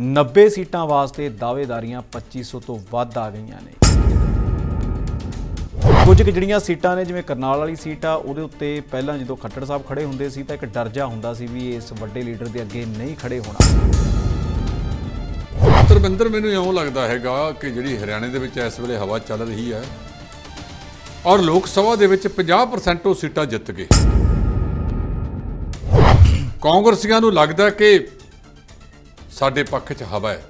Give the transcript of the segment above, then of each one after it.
90 ਸੀਟਾਂ ਵਾਸਤੇ ਦਾਅਵੇਦਾਰੀਆਂ 2500 ਤੋਂ ਵੱਧ ਆ ਗਈਆਂ ਨੇ। ਕੁਝ ਕੁ ਜਿਹੜੀਆਂ ਸੀਟਾਂ ਨੇ, ਜਿਵੇਂ ਕਰਨਾਲ ਵਾਲੀ ਸੀਟ ਆ, ਉਹਦੇ ਉੱਤੇ ਪਹਿਲਾਂ ਜਦੋਂ ਖੱਟੜ ਸਾਹਿਬ ਖੜੇ ਹੁੰਦੇ ਸੀ, ਤਾਂ ਇੱਕ ਡਰ ਜਾ ਹੁੰਦਾ ਸੀ ਵੀ ਇਸ ਵੱਡੇ ਲੀਡਰ ਦੇ ਅੱਗੇ ਨਹੀਂ ਖੜੇ ਹੋਣਾ। ਧਰਮਿੰਦਰ, ਮੈਨੂੰ ਇਉਂ ਲੱਗਦਾ ਹੈਗਾ ਕਿ ਜਿਹੜੀ ਹਰਿਆਣੇ ਦੇ ਵਿੱਚ ਇਸ ਵੇਲੇ ਹਵਾ ਚੱਲ ਰਹੀ ਹੈ ਔਰ ਲੋਕ ਸਭਾ ਦੇ ਵਿੱਚ 50% ਉਹ ਸੀਟਾਂ ਜਿੱਤ ਗਏ। ਕਾਂਗਰਸੀਆਂ ਨੂੰ ਲੱਗਦਾ ਕਿ ਸਾਡੇ ਪੱਖ 'ਚ ਹਵਾ ਹੈ।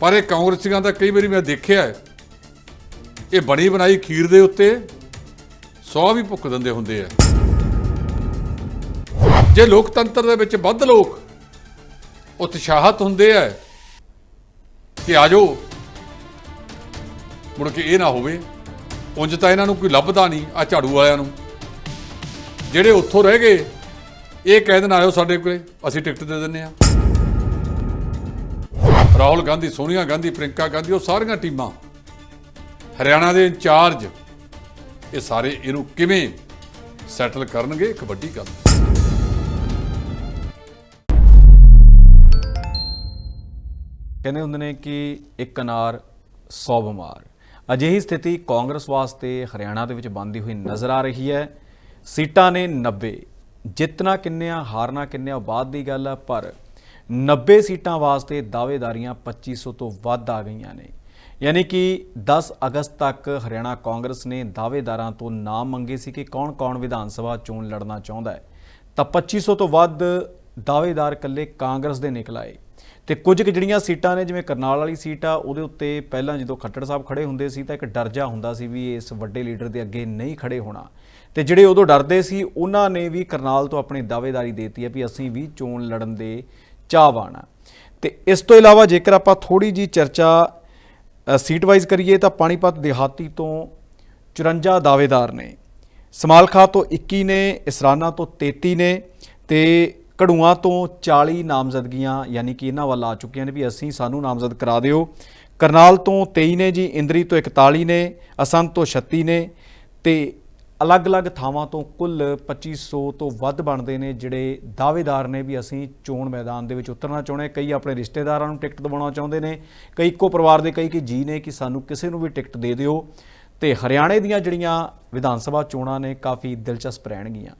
ਪਰ ਇਹ ਕਾਂਗਰਸੀਆਂ ਦਾ ਕਈ ਵਾਰੀ ਮੈਂ ਦੇਖਿਆ ਹੈ। ਇਹ ਬਣੀ ਬਣਾਈ ਖੀਰ ਦੇ ਉੱਤੇ ਸੌ ਵੀ ਭੁੱਕ ਦਿੰਦੇ ਹੁੰਦੇ ਆ। ਜੇ ਲੋਕਤੰਤਰ ਦੇ ਵਿੱਚ ਵੱਧ ਲੋਕ ਉਤਸ਼ਾਹਤ ਹੁੰਦੇ ਆ ਕਿ ਆਜੋ ਮੁੜ ਕੇ ਇਹ ਨਾ ਹੋਵੇ, ਉਂਝ ਤਾਂ ਇਹਨਾਂ ਨੂੰ ਕੋਈ ਲੱਭਦਾ ਨਹੀਂ ਆ ਝਾੜੂ ਵਾਲਿਆਂ ਨੂੰ। ਜਿਹੜੇ ਉੱਥੋਂ ਰਹਿ ਗਏ ਇਹ ਕਹਿ ਦੇਣ ਆਇਓ ਸਾਡੇ ਕੋਲੇ, ਅਸੀਂ ਟਿਕਟ ਦੇ ਦਿੰਨੇ ਆ ਰਾਹੁਲ ਗਾਂਧੀ, ਸੋਨੀਆ ਗਾਂਧੀ ਪ੍ਰਿੰਕਾ ਗਾਂਧੀ, ਉਹ ਸਾਰੀਆਂ ਟੀਮਾਂ, ਹਰਿਆਣਾ ਦੇ ਇੰਚਾਰਜ, ਇਹ ਸਾਰੇ ਇਹਨੂੰ ਕਿਵੇਂ ਸੈਟਲ ਕਰਨਗੇ ਇੱਕ ਵੱਡੀ ਗੱਲ ਕਹਿੰਦੇ ਹੁੰਦੇ ਨੇ ਕਿ ਇੱਕ ਅਨਾਰ 100 ਬਿਮਾਰ। ਅਜਿਹੀ ਸਥਿਤੀ ਕਾਂਗਰਸ ਵਾਸਤੇ ਹਰਿਆਣਾ ਦੇ ਵਿੱਚ ਬਣਦੀ ਹੋਈ ਨਜ਼ਰ ਆ ਰਹੀ ਹੈ। ਸੀਟਾਂ ਨੇ 90 ਜਿੱਤਣਾ ਕਿੰਨੇ ਆ, ਹਾਰਨਾ ਕਿੰਨੇ ਕਿੰਨਿਆਂ ਬਾਅਦ ਦੀ ਗੱਲ ਆ, ਪਰ 90 ਸੀਟਾਂ ਵਾਸਤੇ ਦਾਅਵੇਦਾਰੀਆਂ 2500 ਤੋਂ ਵੱਧ ਆ ਗਈਆਂ ਨੇ। ਯਾਨੀ ਕਿ 10 ਅਗਸਤ ਤੱਕ ਹਰਿਆਣਾ ਕਾਂਗਰਸ ਨੇ ਦਾਅਵੇਦਾਰਾਂ ਤੋਂ ਨਾਮ ਮੰਗੇ ਸੀ ਕਿ ਕੌਣ-ਕੌਣ ਵਿਧਾਨ ਸਭਾ ਚੋਣ ਲੜਨਾ ਚਾਹੁੰਦਾ ਹੈ। ਤਾਂ 2500 ਤੋਂ ਵੱਧ ਦਾਅਵੇਦਾਰ ਇਕੱਲੇ ਕਾਂਗਰਸ ਦੇ ਨਿਕਲ ਆਏ। ਤੇ ਕੁਝ ਕੁ ਜਿਹੜੀਆਂ ਸੀਟਾਂ ਨੇ, ਜਿਵੇਂ ਕਰਨਾਲ ਵਾਲੀ ਸੀਟ ਆ, ਉਹਦੇ ਉੱਤੇ ਪਹਿਲਾਂ ਜਦੋਂ ਖੱਟੜ ਸਾਹਿਬ ਖੜੇ ਹੁੰਦੇ ਸੀ ਤਾਂ ਇੱਕ ਡਰ ਜਾ ਹੁੰਦਾ ਸੀ ਵੀ ਇਸ ਵੱਡੇ ਲੀਡਰ ਦੇ ਅੱਗੇ ਨਹੀਂ ਖੜੇ ਹੋਣਾ। ਤੇ ਜਿਹੜੇ ਉਦੋਂ ਡਰਦੇ ਸੀ, ਉਹਨਾਂ ਨੇ ਵੀ ਕਰਨਾਲ ਤੋਂ ਆਪਣੀ ਦਾਅਵੇਦਾਰੀ ਦੇਤੀ ਹੈ ਵੀ ਅਸੀਂ ਵੀ ਚੋਣ ਲੜਨ ਦੇ ਚਾਹਵਾਨ ਆ। ਤੇ ਇਸ ਤੋਂ ਇਲਾਵਾ ਜੇਕਰ ਆਪਾਂ ਥੋੜੀ ਜੀ ਚਰਚਾ ਸੀਟ ਵਾਈਜ਼ ਕਰੀਏ ਤਾਂ ਪਾਣੀਪਤ ਦਿਹਾਤੀ ਤੋਂ 54 ਦਾਅਵੇਦਾਰ ਨੇ। ਸਮਾਲਖਾ ਤੋਂ 21 ਨੇ, ਇਸਰਾਨਾ ਤੋਂ 33 ਨੇ ਤੇ ਕੜੂਆਂ ਤੋਂ 40 ਨਾਮਜ਼ਦਗੀਆਂ ਯਾਨੀ ਕਿ ਇਹਨਾਂ ਵੱਲ ਆ ਚੁੱਕੀਆਂ ਨੇ ਵੀ ਅਸੀਂ ਸਾਨੂੰ ਨਾਮਜ਼ਦ ਕਰਾ ਦਿਓ। ਕਰਨਾਲ ਤੋਂ 23 ਨੇ ਜੀ, ਇੰਦਰੀ ਤੋਂ 41 ਨੇ ਅਸੰਤ ਤੋਂ 36 ਨੇ ਤੇ ਅਲੱਗ-ਅਲੱਗ ਥਾਵਾਂ ਤੋਂ ਕੁੱਲ 2500 ਤੋਂ ਵੱਧ ਬਣਦੇ ਨੇ ਜਿਹੜੇ ਦਾਅਵੇਦਾਰ ਨੇ ਵੀ ਅਸੀਂ ਚੋਣ ਮੈਦਾਨ ਦੇ ਵਿੱਚ ਉਤਰਨਾ ਚਾਹੁੰਦੇ ਕਈ ਆਪਣੇ ਰਿਸ਼ਤੇਦਾਰਾਂ ਨੂੰ ਟਿਕਟ ਦਿਵਾਉਣਾ ਚਾਹੁੰਦੇ ਨੇ, ਕਈ ਇੱਕੋ ਪਰਿਵਾਰ ਦੇ, ਕਈ ਕਿ ਜੀ ਨੇ ਕਿ ਸਾਨੂੰ ਕਿਸੇ ਨੂੰ ਵੀ ਟਿਕਟ ਦੇ ਦਿਓ। ਤੇ ਹਰਿਆਣੇ ਦੀਆਂ ਜਿਹੜੀਆਂ ਵਿਧਾਨ ਸਭਾ ਚੋਣਾਂ ਨੇ ਕਾਫੀ ਦਿਲਚਸਪ ਰਹਿਣਗੀਆਂ।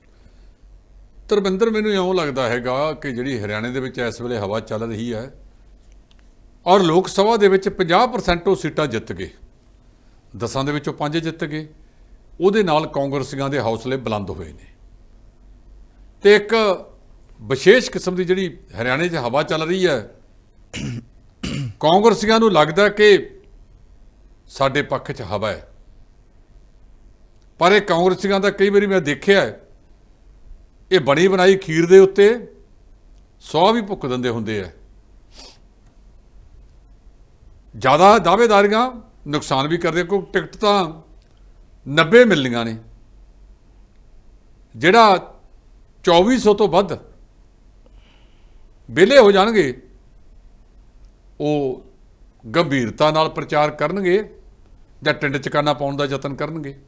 ਧਰਮਿੰਦਰ ਮੈਨੂੰ ਇਉਂ ਲੱਗਦਾ ਹੈਗਾ ਕਿ ਜਿਹੜੀ ਹਰਿਆਣੇ ਦੇ ਵਿੱਚ ਇਸ ਵੇਲੇ ਹਵਾ ਚੱਲ ਰਹੀ ਹੈ ਔਰ ਲੋਕ ਸਭਾ ਦੇ ਵਿੱਚ 50% ਉਹ ਸੀਟਾਂ ਜਿੱਤ ਗਏ। ਦਸਾਂ ਦੇ ਵਿੱਚੋਂ ਪੰਜ ਜਿੱਤ ਗਏ। ਉਹਦੇ ਨਾਲ ਕਾਂਗਰਸੀਆਂ ਦੇ ਹੌਸਲੇ ਬੁਲੰਦ ਹੋਏ ਨੇ। ਤੇ ਇੱਕ ਵਿਸ਼ੇਸ਼ ਕਿਸਮ ਦੀ ਜਿਹੜੀ ਹਰਿਆਣੇ 'ਚ ਹਵਾ ਚੱਲ ਰਹੀ ਹੈ, ਕਾਂਗਰਸੀਆਂ ਨੂੰ ਲੱਗਦਾ ਕਿ ਸਾਡੇ ਪੱਖ 'ਚ ਹਵਾ ਹੈ। ਪਰ ਇਹ ਕਾਂਗਰਸੀਆਂ ਦਾ ਕਈ ਵਾਰੀ ਮੈਂ ਦੇਖਿਆ ਹੈ ਇਹ ਬਣੀ ਬਣਾਈ ਖੀਰ ਦੇ ਉੱਤੇ ਸੌ ਵੀ ਭੁੱਖ ਦਿੰਦੇ ਹੁੰਦੇ ਆ। ਜ਼ਿਆਦਾ ਦਾਅਵੇਦਾਰੀਆਂ ਨੁਕਸਾਨ ਵੀ ਕਰਦੇ ਕੋਈ ਟਿਕਟ ਤਾਂ 90 ਮਿਲਣੀਆਂ ਨੇ। ਜਿਹੜਾ 2400 ਤੋਂ ਵੱਧ ਵਿਲੇ ਹੋ ਜਾਣਗੇ, ਉਹ ਗੰਭੀਰਤਾ ਨਾਲ ਪ੍ਰਚਾਰ ਕਰਨਗੇ ਜਾਂ ਟਿੰਡ ਚਕਾਨਾ ਪਾਉਣ ਦਾ ਯਤਨ ਕਰਨਗੇ।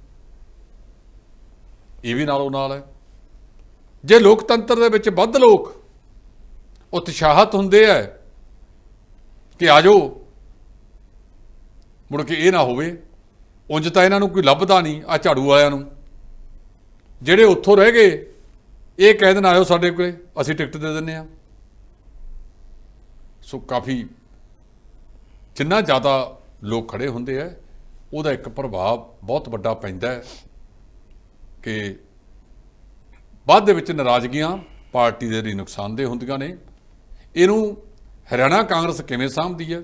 ਇਹ ਵੀ ਨਾਲੋਂ ਨਾਲ ਹੈ। ਜੇ ਲੋਕਤੰਤਰ ਦੇ ਵਿੱਚ ਵੱਧ ਲੋਕ ਉਤਸ਼ਾਹਤ ਹੁੰਦੇ ਆ ਕਿ ਆਜੋ ਮੁੜ ਕੇ ਇਹ ਨਾ ਹੋਵੇ, ਉਂਝ ਤਾਂ ਇਹਨਾਂ ਨੂੰ ਕੋਈ ਲੱਭਦਾ ਨਹੀਂ ਆ ਝਾੜੂ ਵਾਲਿਆਂ ਨੂੰ। ਜਿਹੜੇ ਉੱਥੋਂ ਰਹਿ ਗਏ, ਇਹ ਕਹਿ ਦੇਣ, ਆਇਓ ਸਾਡੇ ਕੋਲੇ, ਅਸੀਂ ਟਿਕਟ ਦੇ ਦਿੰਨੇ ਆ ਸੋ ਕਾਫੀ ਜਿੰਨਾ ਜ਼ਿਆਦਾ ਲੋਕ ਖੜੇ ਹੁੰਦੇ ਆ ਉਹਦਾ ਇੱਕ ਪ੍ਰਭਾਵ ਬਹੁਤ ਵੱਡਾ ਪੈਂਦਾ ਹੈ ਕਿ ਬਾਅਦ ਦੇ ਵਿੱਚ ਨਾਰਾਜ਼ਗੀਆਂ ਪਾਰਟੀ ਦੇ ਲਈ ਨੁਕਸਾਨਦੇਹ ਹੁੰਦੀਆਂ ਨੇ। ਇਹਨੂੰ ਹਰਿਆਣਾ ਕਾਂਗਰਸ ਕਿਵੇਂ ਸਾਂਭਦੀ ਹੈ?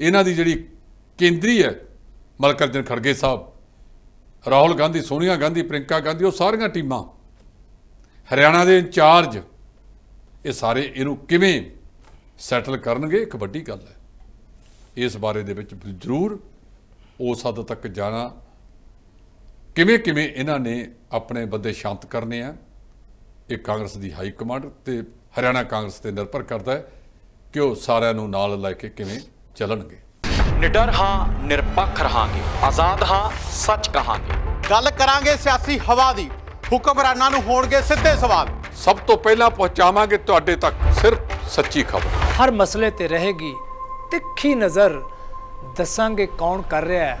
ਇਹਨਾਂ ਦੀ ਜਿਹੜੀ ਕੇਂਦਰੀ ਹੈ, ਮਲਕਰਜਨ ਖੜਗੇ ਸਾਹਿਬ, ਰਾਹੁਲ ਗਾਂਧੀ, ਸੋਨੀਆ ਗਾਂਧੀ ਪ੍ਰਿੰਕਾ ਗਾਂਧੀ, ਉਹ ਸਾਰੀਆਂ ਟੀਮਾਂ ਹਰਿਆਣਾ ਦੇ ਇੰਚਾਰਜ, ਇਹ ਸਾਰੇ ਇਹਨੂੰ ਕਿਵੇਂ ਸੈਟਲ ਕਰਨਗੇ, ਇੱਕ ਵੱਡੀ ਗੱਲ ਹੈ। ਇਸ ਬਾਰੇ ਦੇ ਵਿੱਚ ਜ਼ਰੂਰ ਉਸ ਹੱਦ ਤੱਕ ਜਾਣਾ ਕਿਵੇਂ ਕਿਵੇਂ ਇਹਨਾਂ ਨੇ ਆਪਣੇ ਬੰਦੇ ਸ਼ਾਂਤ ਕਰਨੇ ਆ। ਇਹ ਕਾਂਗਰਸ ਦੀ ਹਾਈ ਕਮਾਂਡ ਤੇ ਹਰਿਆਣਾ ਕਾਂਗਰਸ ਤੇ ਨਿਰਭਰ ਕਰਦਾ ਹੈ ਕਿ ਉਹ ਸਾਰਿਆਂ ਨੂੰ ਨਾਲ ਲੈ ਕੇ ਕਿਵੇਂ ਚੱਲਣਗੇ। ਨਿਡਰ ਹਾਂ ਨਿਰਪੱਖ ਰਹਾਂਗੇ। ਆਜ਼ਾਦ ਹਾਂ ਸੱਚ ਕਹਾਂਗੇ। ਗੱਲ ਕਰਾਂਗੇ ਸਿਆਸੀ ਹਵਾ ਦੀ। ਹੁਕਮਰਾਨਾਂ ਨੂੰ ਹੋਣਗੇ ਸਿੱਧੇ ਸਵਾਲ। ਸਭ ਤੋਂ ਪਹਿਲਾਂ ਪਹੁੰਚਾਵਾਂਗੇ ਤੁਹਾਡੇ ਤੱਕ ਸਿਰਫ ਸੱਚੀ ਖਬਰ। ਹਰ ਮਸਲੇ ਤੇ ਰਹੇਗੀ ਤਿੱਖੀ ਨਜ਼ਰ। ਦੱਸਾਂਗੇ ਕੌਣ ਕਰ ਰਿਹਾ ਹੈ।